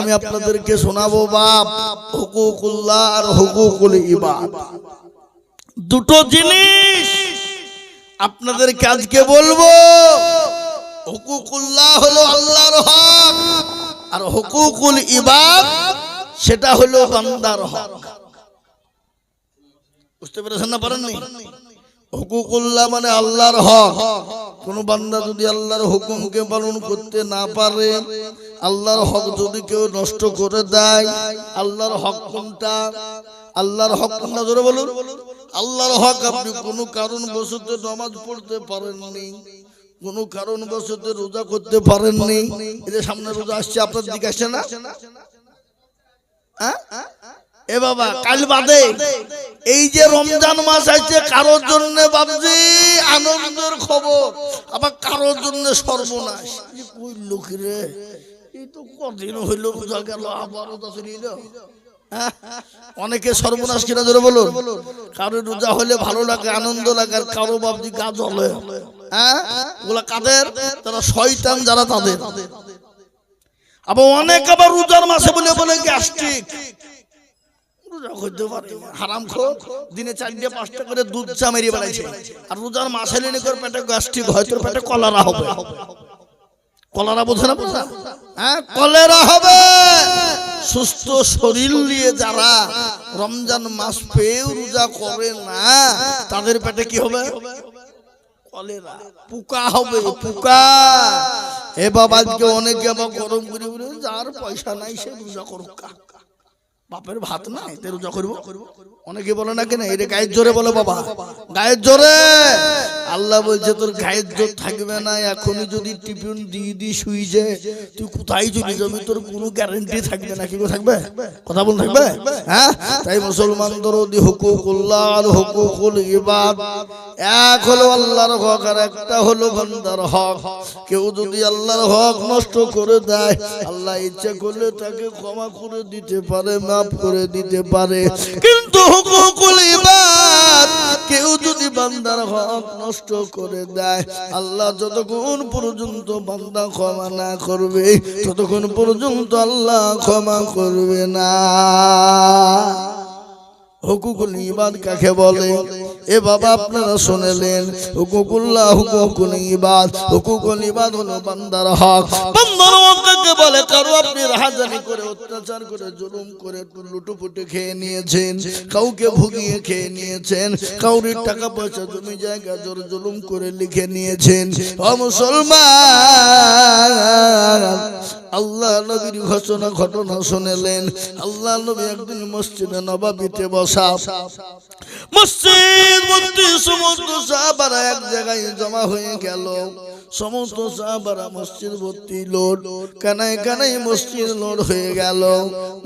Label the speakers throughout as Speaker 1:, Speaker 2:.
Speaker 1: আমি আপনাদেরকে শোনাবো বাপ, হুকুকুল্লাহ আর হুকুকুল ইবাদ। দুটো জিনিস আপনাদেরকে আজকে বলব। হুকুকুল্লাহ হলো আল্লাহর হক, আর হুকুকুল ইবাদ সেটা হলো বান্দার হক। বুঝতে পেরেছেন না? পারেননি? হুকুকুল্লাহ মানে আল্লাহর হক। কোন বান্দা যদি আল্লাহর হুকুমকে পালন করতে না পারে, আল্লাহর হক যদি কেউ নষ্ট করে দেয়, আল্লাহর হক কোনটা? আল্লাহর হক কোনটা? ধরে বলুন। আল্লাহর হক আপনি কোনো কারণ বসতে নামাজ পড়তে পারেননি, কোনো কারণ বসতে রোজা করতে পারেননি। যে সামনে রোজা আসছে, আপনার দিকে আসছে না? হ্যাঁ? এ বাবা কাল বাদে এই যে রমজান মাস আছে কারোর জন্য বাবজি আনন্দের খবর আবার কারোর জন্য সর্বনাশ। এই কই লোক এই তো কদিন হইল রোজা গেল আবারও তো নিল হ্যাঁ? অনেকে সর্বনাশ কিনা ধরে বলুন কারও রোজা হলে ভালো লাগে আনন্দ লাগে আর কারও বাবজি গা জ্বলে হ্যাঁ। ওগুলা কাদের? তারা শয়তান যারা তাদের। আবার অনেক আবার রোজার মাসে বলে বলে গ্যাস্ট্রিক দুধ বেড়াইছে আর হয় সুস্থ শরীর নিয়ে যারা রমজান মাস পেয়েও রোজা করে না, তাদের পেটে কি হবে? পোকা হবে, পোকা। এ বাবা আজকে অনেকে আবার গরম করে যার পয়সা নাই, সে রোজা করুক। বাপের ভাত না এতে রোজা করব? অনেকে বলে না কেন এটা গায়ের জোরে বলে বাবা। গায়ের জোরে! আল্লাহ বলছে, তোর গায়ের জোর থাকবে না, এখনই যদি টিফিন দিয়ে দি শুই যে, তুই কোথায় চলে যাবি, তোর কোনো গ্যারান্টি থাকবে না, কি থাকবে? কথা বল, থাকবে? হ্যাঁ? তাই মুসলমানদের অধি হুকুকুল্লাহ আর হুকুকুল ইবাদ, এক হলো আল্লাহর হক আর একটা হলো বান্দার হক। কেউ যদি আল্লাহর হক নষ্ট করে দেয়, আল্লাহ ইচ্ছা করলে তাকে ক্ষমা করে দিতে পারে, মাফ করে দিতে পারে। কিন্তু হুকুকুল ইবাদ কেউ যদি বান্দার হক নষ্ট করে দেয়, আল্লাহ যতক্ষণ পর্যন্ত বান্দা ক্ষমা না করবে, ততক্ষণ পর্যন্ত আল্লাহ ক্ষমা করবে না। হকুকুল ইবাদ কাকে বলে? এ বাবা আপনারা শুনেলেন, হুকুকুল্লাহ হুকুকুল ইবাদ হুকুকুল ইবাদ হলো বান্দার হক। বান্দার হক কাকে বলে, কারও আপনি রাহাজানি করে, অত্যাচার করে, জুলুম করে, লুটুপুটে খেয়ে নিয়েছেন, কাউকে ভুগিয়ে খেয়ে নিয়েছেন, কাউরির টাকা পয়সা, জমি জায়গা, জোর জুলুম করে লিখে নিয়েছেন। ও মুসলমান আল্লাহ নবীর ঘটনা ঘটনা শুনেলেন। আল্লাহ নবী একদিন মসজিদে নবাবিতে বসা। মসজিদ মধ্যে সমস্ত সাহাবারা এক জায়গায় জমা হয়ে গেল। সমস্ত সাহাবারা মসজিদ ভর্তি লোড। কানাই কানাই মসজিদ লোড হয়ে গেল।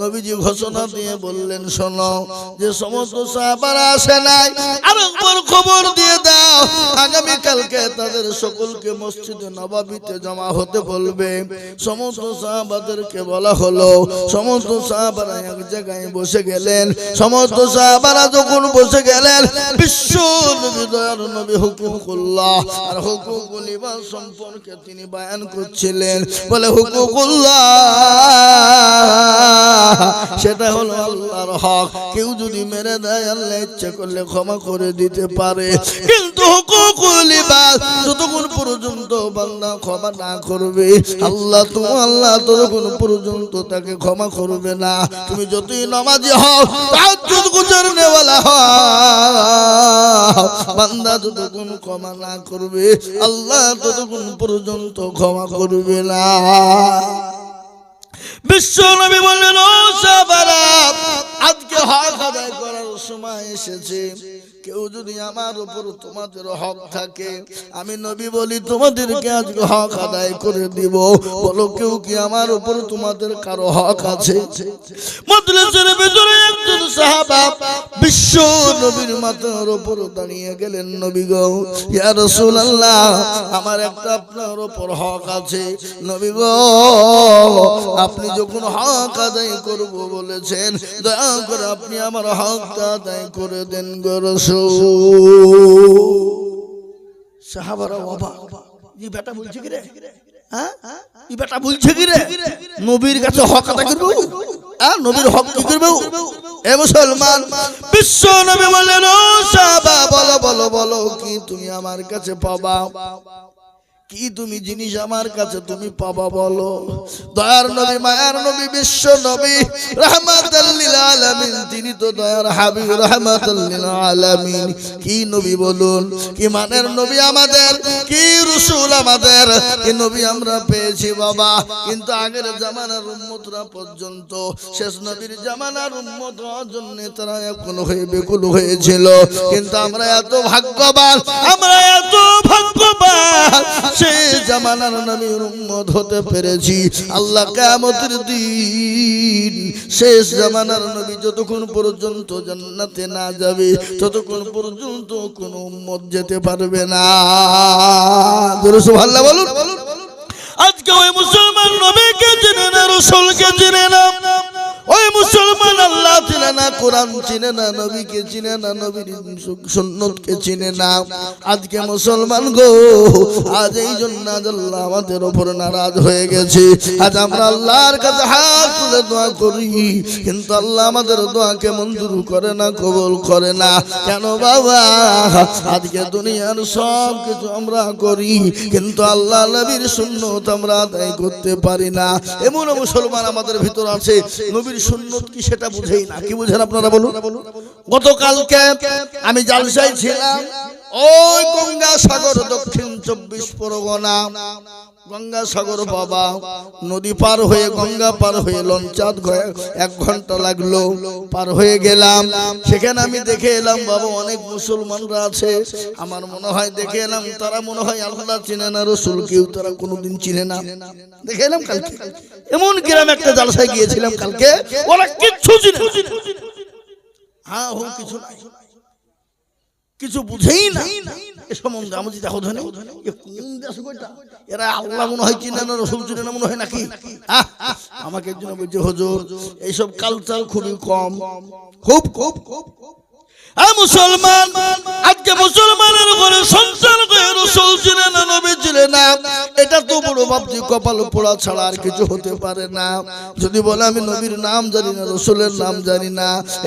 Speaker 1: নবীজি ঘোষণা দিয়ে বললেন, শোনো, যে সমস্ত সাহাবারা আসে নাই আরেকবার খবর দিয়ে দাও আগামী কালকে তাদের সকলকে মসজিদে নবাবিতে জমা হতে বলবে। সমস্ত সাহাবাদেরকে বলা হলো সমস্ত সাহাবারা এক জায়গায় বসে গেলেন। সমস্ত সাহাবারা যখন বসে গেলেন বিশ্ব নবী দয়ার নবী হুকুকুল্লাহ আর হুকুকুল ইবাদ সম্পর্কে তিনি বয়ান করছিলেন। বলে হুকুকুল্লাহ সেটা হলো আল্লাহর হক। কেউ যদি মেরে দেয়, আল্লাহ ইচ্ছে করলে ক্ষমা করে দিতে পারে। কিন্তু যতক্ষণ পর্যন্ত বান্দা ক্ষমা না করবে, আল্লাহ তো, আল্লাহ ততক্ষণ পর্যন্ত তাকে ক্ষমা করবে না। তুমি যতই নামাজি হও, তাহাজ্জুদ গুজারনে ওয়ালা হও বান্দা যতক্ষণ ক্ষমা না করবে, আল্লাহ ততক্ষণ পর্যন্ত ক্ষমা করবে না। বিশ্ব নবী বললেন আজকে হক আদায় করার সময় এসেছে। কেউ যদি আমার উপর তোমাদের হক থাকে, আমি নবী বলি, তোমাদেরকে আজকে হক আদায় করে দিব। বলো, কেউ কি আমার উপর তোমাদের কারও হক আছে? নবী গো আমার একটা আপনার হক আছে। নবী গো, আপনি যখন হক আদায় করব বলেছেন, দয়া করে আপনি আমার হকটা আদায় করে দেন গো রাসূল সাহাবারা অবাক। ই বেটা বলছে কি রে? হ্যাঁ? ই বেটা বলছে কি রে? নবীর কাছে হক আদা করব? হ্যাঁ নবীর হক কি করব? এ মুসলমান বিশ্ব নবী বললেন ও সাহাবা বলো বলো বলো কি তুমি আমার কাছে পাবা? কি তুমি জিনিস আমার কাছে তুমি পাবা বলো? দয়ার নবী, মায়ার নবী, বিশ্ব নবী রহমাতাল্লিল আলামিন, তিনি তো দয়ার হাবিব রহমাতাল্লিল আলামিন। কি নবী বলুন? কি মানের নবী আমাদের? কি রসুল আমাদের? কি নবী আমরা পেয়েছি বাবা। কিন্তু আগের জামানার উম্মতরা পর্যন্ত, শেষ নবীর জামানার উম্মত জন্য তারা এখন হয়ে বেকুল হয়েছিল। কিন্তু আমরা এত ভাগ্যবান, আমরা এত ভাগ্যবান সে জামানার নবীর উম্মত হতে পেরেছি। আল্লাহ কিয়ামতের দিন, শেষ জামানার নবী যতক্ষণ পর্যন্ত জান্নাতে না যাবে, ততক্ষণ পর্যন্ত কোন উম্মত যেতে পারবে না। সুবহানাল্লাহ বলুন। আজকে ওই মুসলমান নবীকে চিনে না, রসুলকে চিনে না। ওই মুসলমান আল্লাহ চিনে না, কোরআন চিনে না, নবীকে চিনে না, নবীর সুন্নতকে চিনে না। আজকে মুসলমান গো, আজ এই জন্য আজ আল্লাহ আমাদের ওপর নারাজ হয়ে গেছে। আজ আমরা আল্লাহর কাছে হাত তুলে দোয়া করি, কিন্তু আল্লাহ আমাদের দোয়াকে মঞ্জুর করে না, কবুল করে না। কেন বাবা? আজকে দুনিয়ার সব কিছু আমরা করি, কিন্তু আল্লাহ নবীর সুন্নত আমরা আদায় করতে পারি না। এমন মুসলমান আমাদের ভিতর আছে, নবীর সেটা বুঝেই বুঝেন গতকালকে আমি জালসায় ছিলাম। ওই গঙ্গা সাগর দক্ষিণ চব্বিশ পরগনা। গঙ্গা সাগর বাবা, নদী পার হয়ে গঙ্গা পার হয়ে লঞ্চাত এক ঘণ্টা লাগল, পার হয়ে গেলাম। সেখানে আমি দেখে এলাম, বাবা, অনেক মুসলমানরা আছে। আমার মনে হয়, দেখে এলাম, তারা মনে হয় আল্লাহ চিনে না, রসুল কেউ, তারা কোনোদিন চিনে না। দেখে এলাম কালকে। এমন গ্রাম একটা জালসায় গিয়েছিলাম কালকে, ওরা কিচ্ছু চিনে হ্যাঁ কিছু নাই। কিছু বুঝেই না। এ সম্বন্ধে আমি যদি দেখো ধনে এ কোন দেশ কইটা এরা আল্লাহ মনে হয় চিনে না রসুল চিনে না মনে হয় নাকি? আহ, আমাকে একজন বলছে হজুর এইসব কালচার খুবই কম। খুব খুব খুব হ্যাঁ মুসলমান, আজকে তো ভাবছি, কপাল পোড়া ছাড়া আর কিছু হতে পারে না। যদি বলে আমি নবীর নাম রসুলের নাম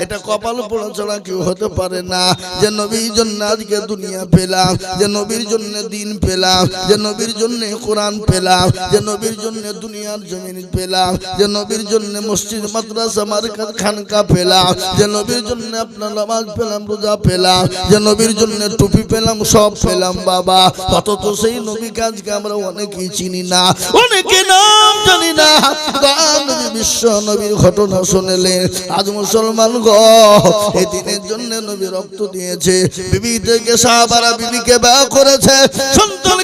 Speaker 1: এটা কপাল পোড়া ছাড়া কেউ হতে পারে না। যে নবীর জন্য আজকে দুনিয়া পেলাম, যে নবীর জন্য দিন পেলাম, যে নবীর জন্য কোরআন পেলাম, যে নবীর জন্য দুনিয়ার জমিন পেলাম, যে নবীর জন্য মসজিদ, মাদ্রাসা মার্কাত খানকা পেলাম, যে নবীর জন্য আপনার নামাজ পেলাম রোজা পেলাম যে নবীর জন্য টুপি পেলাম, সব পেলাম, বাবা। অথচ সেই নবী কাজকে আমরা অনেকেই চিনি না। অনেকে নাম জানি না। বিশ্ব নবীর ঘটনা শুনেলে আজ মুসলমান গ, এই দিনের জন্য নবী রক্ত দিয়েছে। বিবি থেকে সাহাবারা বিবিকে ব্যয় করেছে। সন্তানকে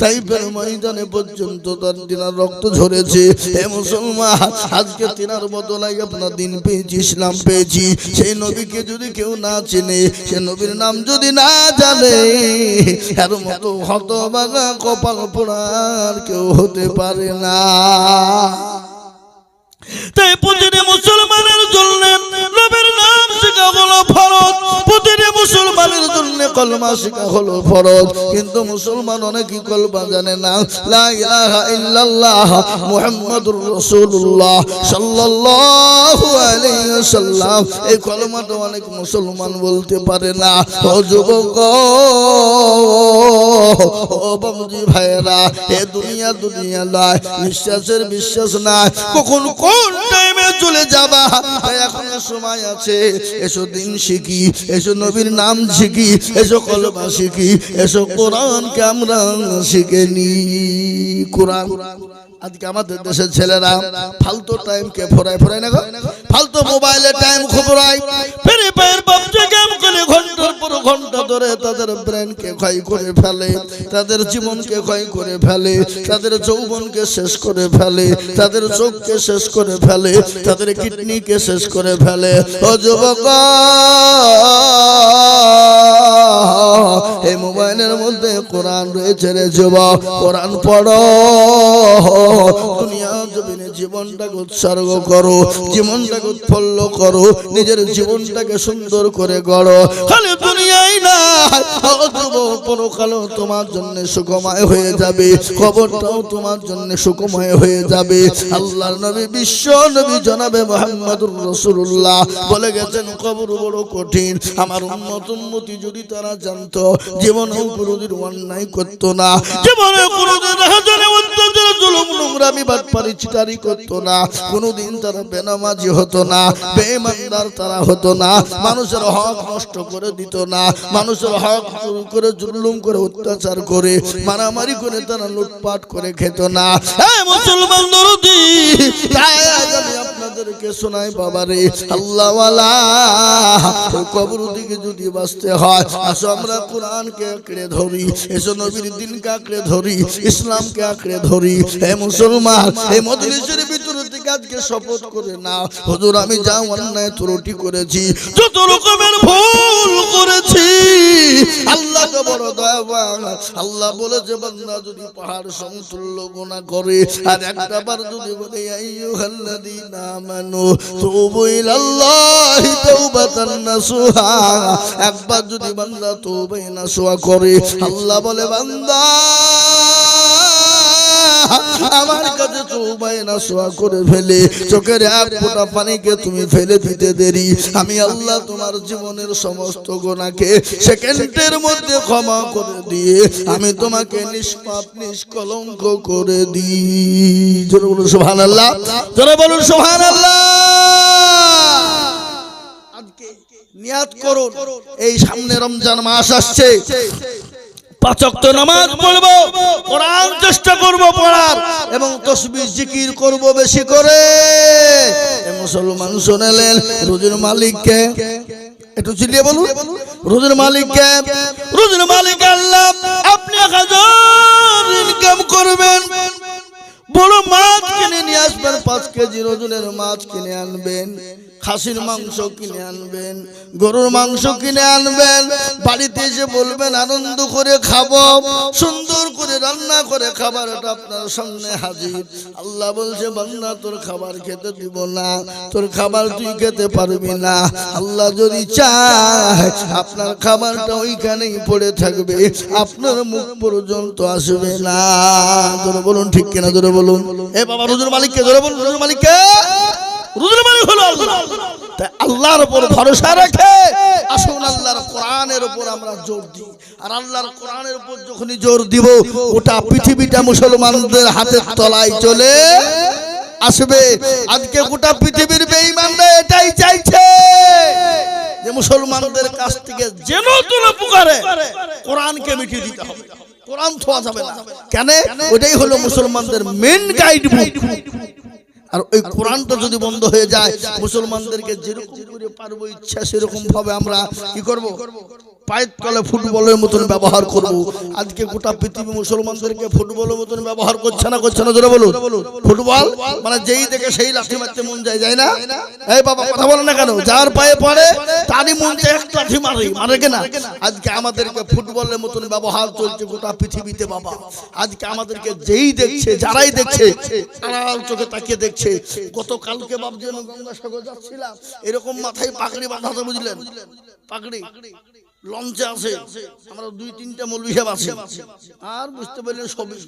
Speaker 1: তাইপের ময়দানে পর্যন্ত তার তিনার রক্ত ঝরেছে। এ মুসলমান, আজকে তিনার বদলাই আপনার দিন পেয়েছি, ইসলাম পেয়েছি। সেই নবীকে যদি কেউ না চেনে, সে নবীর নাম যদি না জানে এর মতো হতবাগা কপাল পোড়ার কেউ হতে পারে না। তাই প্রতিটি মুসলমানের কলমা শেখা হলো ফরজ। কিন্তু মুসলমান কলমা জানে না। লা ইলাহা ইল্লাল্লাহ মুহাম্মাদুর রাসূলুল্লাহ সাল্লাল্লাহু আলাইহি ওয়াসাল্লাম। এই অনেক মুসলমান বলতে পারে না। ও যুবক, ও ভাইরা এ দুনিয়া দুনিয়া নয়, বিশ্বাসের বিশ্বাস নাই কখন কোন টাইমে চলে যাবা? তাই এখন সময় আছে। এসো দিন শিখি, এসো নবীর নাম শিখি এসো কলমা শিখি এসো কোরআনকে আমরা শিখে নি কোরআন। আজকে আমাদের দেশের ছেলেরা ফালতু টাইম কে ফোরায় ফোরায় না ফালতু মোবাইলে টাইম খবরায় ফ্রি ফায়ার পাবজি গেম করে ঘণ্টার পর ঘণ্টা ধরে তাদের ব্রেনকে ক্ষয় করে ফেলে, তাদের জীবনকে ক্ষয় করে ফেলে, তাদের যৌবনকে শেষ করে ফেলে, তাদের চোখকে শেষ করে ফেলে, তাদের কিডনিকে শেষ করে ফেলে। ও যুবক! এই মোবাইলের মধ্যে কোরআন রয়েছে রে যুবক, কোরআন পড়ো। দুনিয়া জমিনে জীবনটাকে উৎসর্গ করো, জীবনটাকে উৎফুল্ল করো, নিজের জীবনটাকে সুন্দর করে গড়ো। খালি না তোমার জন্য সুখময় হয়ে যাবে খবরটাও তোমার জন্য সুখময় হয়ে যাবে। নবী বিশ্ব নবী জনাবে মোহাম্মদুর রসুল্লাহ বলে গেছেন, কবর বড় কঠিন। আমার উন্নত উন্নতি যদি তারা জানতো, জীবনেও কোনোদিন অন্যায় করতো না। জীবনে কোনোদিন হাজারে অত্যাচার জুলুম, নোংরামি, বাটপারি চিটারি করতো না। কোনোদিন তারা বেনামাজি হতো না, বেঈমানদার তারা হতো না। মানুষের হক নষ্ট করে দিত না। মানুষের হক করে, জুলুম করে, অত্যাচার করে, মারামারি করে তারা লুটপাট করে খেত না। মুসলমান দরদি আমি আপনাদেরকে শোনাই বাবারে, আল্লাহওয়ালা কবর দিকে যদি বাঁচতে হয় আসো আমরা কোরআনকে আঁকড়ে ধরি এসো নবীর দিনকে আঁকড়ে ধরি, ইসলামকে আঁকড়ে ধরি। হে মুসলমান এই মজলিসের ভিতরে থেকে আজকে শপথ করে না হুজুর, আমি যা অন্যায় ত্রুটি করেছি, যত রকমের ভুল করেছি, আল্লাহকে বড় দয়াবান আল্লাহ বলেছে, বান্দা যদি পাহাড় সমতুল্য গুনাহ করে, আর একটা বার যদি বলে, আইয়ুহাল্লাযীনা আমানু তুবু ইলাল্লাহি তাওবাতান নাসুহা, একবার যদি বান্দা তওবা নাসুহা করে। আল্লাহ বলে, বান্দা, আমার কাছে না সোয়া করে ফেলে। চোখের এক ফোঁটা পানিকে তুমি ফেলে দিতে দেরি। আমি আল্লাহ তোমার জীবনের সমস্ত গোনাকে সেকেন্ডের মধ্যে ক্ষমা করে দিয়ে আমি তোমাকে নিষ্পাপ, নিষ্কলঙ্ক করে দিই। জোরে বলুন সোহান আল্লাহ জোরে বলুন সোহান আল্লাহ নিয়াত করুন। এই সামনে রমজান মাস আসছে। পাচক নামাজ পড়ব কোরআন চেষ্টা করব পড়ার, এবং তসবিহ জিকির করব বেশি করে। মুসলমান শুনেলেন রোজের মালিককে একটু চিলিয়ে বলুন। রোজের মালিককে, রোজের মালিক আল্লাহ, আপনি হাজার ইনকাম করবেন। বড় মাছ কিনে নিয়ে আসবেন পাঁচ কেজি ওজনের মাছ কিনে আনবেন, খাসির মাংস কিনে আনবেন, গরুর মাংস কিনে আনবেন, বাড়িতে এসে বলবেন, আনন্দ করে খাব, সুন্দর করে রান্না করে খাবারটা আপনার সামনে হাজির। আল্লাহ বলছে বান্না তোর খাবার খেতে দিব না, তোর খাবার তুই খেতে পারবি না। আল্লাহ যদি চায়, আপনার খাবারটা ওইখানেই পড়ে থাকবে, আপনার মুখ পর্যন্ত আসবে না। ধরে বলুন, ঠিক কিনা? ধরে বলুন। এ বাবা, রুজুর মালিককে ধরে বলুন। আল্লাহর উপর ভরসা রেখে আসুন আল্লাহর কোরআনের উপর আমরা জোর দিই। আর আল্লাহর কোরআনের উপর যখনই জোর দিব ওটা পৃথিবীটা মুসলমানদের হাতের তলায় চলে আসবে। আজকে গোটা পৃথিবীর বেঈমানরা এটাই চাইছে যে মুসলমানদের কাছ থেকে যেন তুলে পুকারে কোরআনকে মিটিয়ে দিতে হবে। কোরআন থোয়া যাবে না। কেন? ওটাই হলো মুসলমানদের মেন গাইড বুক আর ওই কোরআনটা যদি বন্ধ হয়ে যায়, মুসলমানদেরকে যেরকম করে পারব ইচ্ছা সেরকম ভাবে আমরা কি করব? পায়ের তলে ফুটবলের মতন ব্যবহার করব। আজকে গোটা পৃথিবী মুসলমানদেরকে ফুটবলের মতন ব্যবহার করছে না করছে না? জোরে বলুন। ফুটবল? মানে যেই দেখে সেই লাঠি মারতে মন যায় যায় না? এই বাবা, কথা বলে না কেন? যার পায়ে পড়ে, তারই মন চায় এক লাঠি মারে। মারে কেনা আজকে আমাদেরকে ফুটবলের মতন ব্যবহার চলছে গোটা পৃথিবীতে, বাবা। আজকে আমাদেরকে যেই দেখছে, যারাই দেখছে আড়াল চোখে তাকিয়ে দেখছে। গতকালকে ভাবছি আমি গঙ্গাসাগর যাচ্ছিলাম। এরকম মাথায় পাকড়ি বাঁধাতে বুঝলেন? পাকড়ি লঞ্চে আছে। আমরা দুই তিনটা মৌলবি সাহেব আছে। আর বুঝতে পারলেন সবই।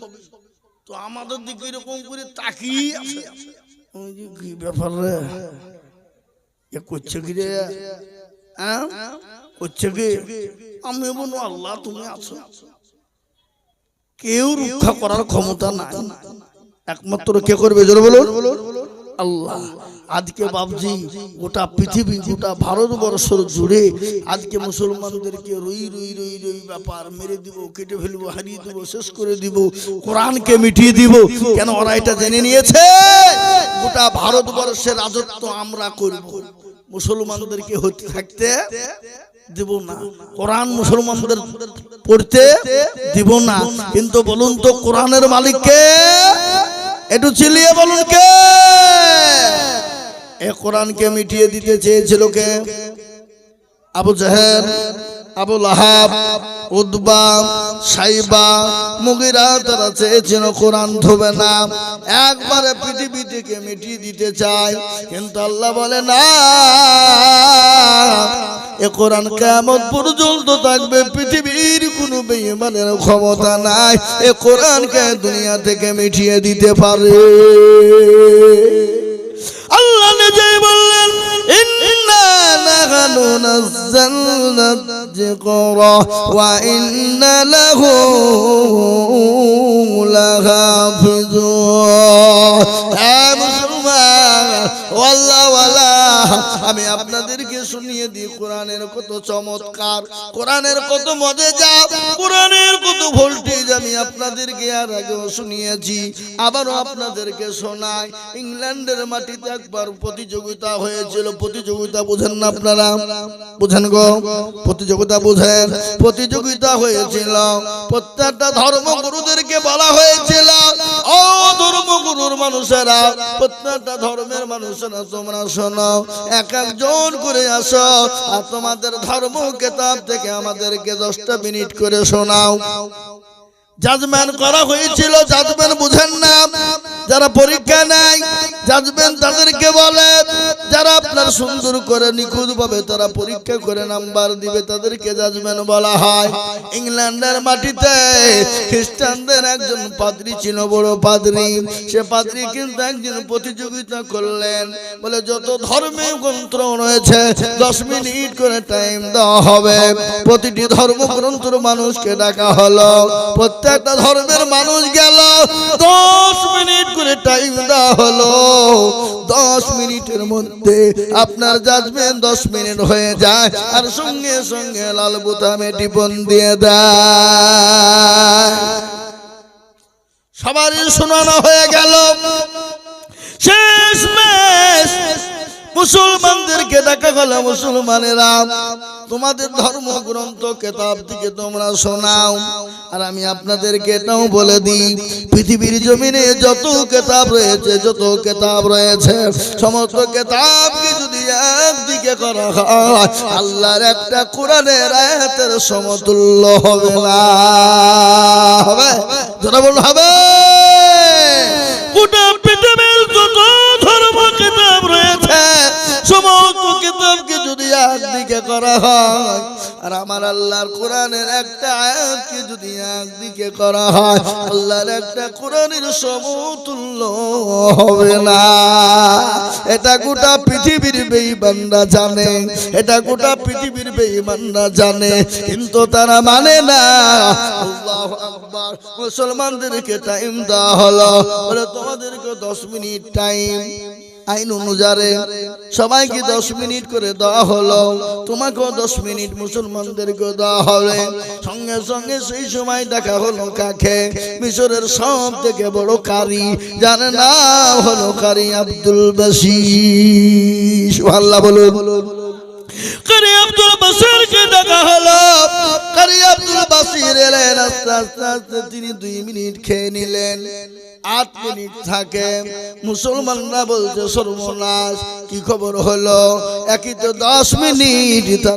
Speaker 1: তো আমাদের দিকে এরকম করে তাকিয়ে আছে। কি ব্যাপার রে? এ করছে কি রে? হ্যাঁ? করছে কি? আমি বলব আল্লাহ তুমি আছো। কেউ রক্ষা করার ক্ষমতা নাই। একমাত্র কে করবে জোরে বলুন? আল্লাহ। আজকে বাবজি গোটা পৃথিবী গোটা ভারতবর্ষ জুড়ে আজকে মুসলমানদেরকে রুই রুই রুই রুই ব্যাপার মেরে দিব কেটে ফেলব হারিয়ে দিব শেষ করে দিব কোরআনকে মিটিয়ে দিব। কেন ওরা এটা জেনে নিয়েছে? গোটা ভারতবর্ষের রাজত্ব আমরা করব। মুসলমানদেরকে হতে থাকতে দিব না। কোরআন মুসলমানদের পড়তে দিব না। কিন্তু বলুন তো কোরআনের মালিককে? একটু চিলিয়ে বলুন কে? এ কোরআনকে মিটিয়ে দিতে চেয়েছিল কে? আবু জাহের আবুল আহাব উদ্বা সাইবা, মুগিরা তারা চেয়েছিল কোরআন ধোবে না। একবারে পৃথিবী থেকে মিটিয়ে দিতে চায়। কিন্তু আল্লাহ বলে, না, এ কোরআন কেমন পর্যন্ত থাকবে? পৃথিবীর কোনো বেইমানের ক্ষমতা নাই। এ কোরআনকে দুনিয়া থেকে মিটিয়ে দিতে পারে? আল্লাহ নিজেই বললেন نحن نزلنا الذكر وإن له لحافظون يا مسلمان والله والله আমি আপনাদেরকে শুনিয়ে দিই, কোরআনের কত চমৎকার, কোরআনের কত মজেজা, কোরআনের কত ভোল্টেজ আমি আপনাদেরকে আর আগেও শুনিয়েছি, আবারও আপনাদেরকে শোনাই। ইংল্যান্ডের মাটিতে একবার প্রতিযোগিতা হয়েছিল, প্রতিযোগিতা বুঝেন না আপনারা? বুঝেন গো? প্রতিযোগিতা বুঝেন? প্রতিযোগিতা হয়েছিল, প্রত্যেকটা ধর্মগুরুদেরকে বলা হয়েছিল, ও ধর্মগুরুর মানুষেরা, প্রত্যেকটা ধর্মের মানুষেরা তোমরা শোনো এক একজন করে আসো আর তোমাদের ধর্ম কেতাব থেকে আমাদেরকে দশটা মিনিট করে শোনাও। জাজমেন্ট করা হয়েছিল জাজমেন্ট বুঝেন না। যারা পরীক্ষা নেয় জাজমেন্ট তাদেরকে বলে যারা আপনার সুন্দর করে নিখুঁত ভাবে তারা পরীক্ষা করে নাম্বার দিবে, তাদেরকে জাজমেন্ট বলা হয়। ইংল্যান্ডের মাটিতে খ্রিস্টানদের একজন পাদ্রী ছিল, বড় পাদ্রী। সে পাদ্রী কিন্তু একজন প্রতিযোগিতা করলেন। বলে, যত ধর্মে গ্রন্থ রয়েছে, দশ মিনিট করে টাইম দেওয়া হবে। প্রতিটি ধর্মগ্রন্থর মানুষকে ডাকা হলো। প্রত্যেকটা ধর্মের মানুষ গেল। দশ মিনিট করে টাইম দেওয়া হলো। দশ মিনিটের মধ্যে আপনার জাজমেন্ট দশ মিনিট হয়ে যায়। আর সঙ্গে সঙ্গে লাল বোতামে টিপন দিয়ে দেয়। সবারই শোনানো হয়ে গেল। শেষ মেশ মুসলমানদেরকে দেখা গেল, মুসলমানেরা, তোমাদের ধর্মগ্রন্থ কেতাব থেকে তোমরা শোনাও। আর আমি আপনাদেরকে এটাও বলে দিই, পৃথিবীর জমিনে যত কেতাব রয়েছে, যত কেতাব রয়েছে, সমস্ত কেতাবকে যদি একদিকে করা হয়, আল্লাহর একটা কোরআনের আয়াতের সমতুল্য হবে না। হবে? যেটা বল হবে? গোটা যদি একদিকে করা হয়। আর আমার আল্লাহর কোরআনের একটা আয়াতকে যদি একদিকে করা হয়, আল্লাহর একটা কোরআনের সমতুল্য হবে না। এটা গোটা পৃথিবীর বেঈমানরা জানে, এটা গোটা পৃথিবীর বেঈমানরা জানে, কিন্তু তারা মানে না। আল্লাহু আকবার। মুসলমানদেরকে টাইম দেওয়া হলো। বলে তোমাদেরকে দশ মিনিট টাইম আইন অনুযারে সবাইকে দশ মিনিট করে দেওয়া হলো। তোমাকেও দশ মিনিট মুসলমানদেরকে দেওয়া হবে। সঙ্গে সঙ্গে সেই সময় দেখা হলো কাকে? মিশরের সব থেকে বড় কারি। জানে না হলো কারি আব্দুল বাসি আল্লাহ বলুন। কারি আব্দুল বাসিরকে ডাকা হলো। কারি আব্দুল বাসির এলেন, আস্তে আস্তে আস্তে তিনি দুই মিনিট খেয়ে নিলেন। আট মিনিট থাকে। মুসলমানরা বলছে, সর্বনাশ, কি খবর হলো? একই তো দশ মিনিট।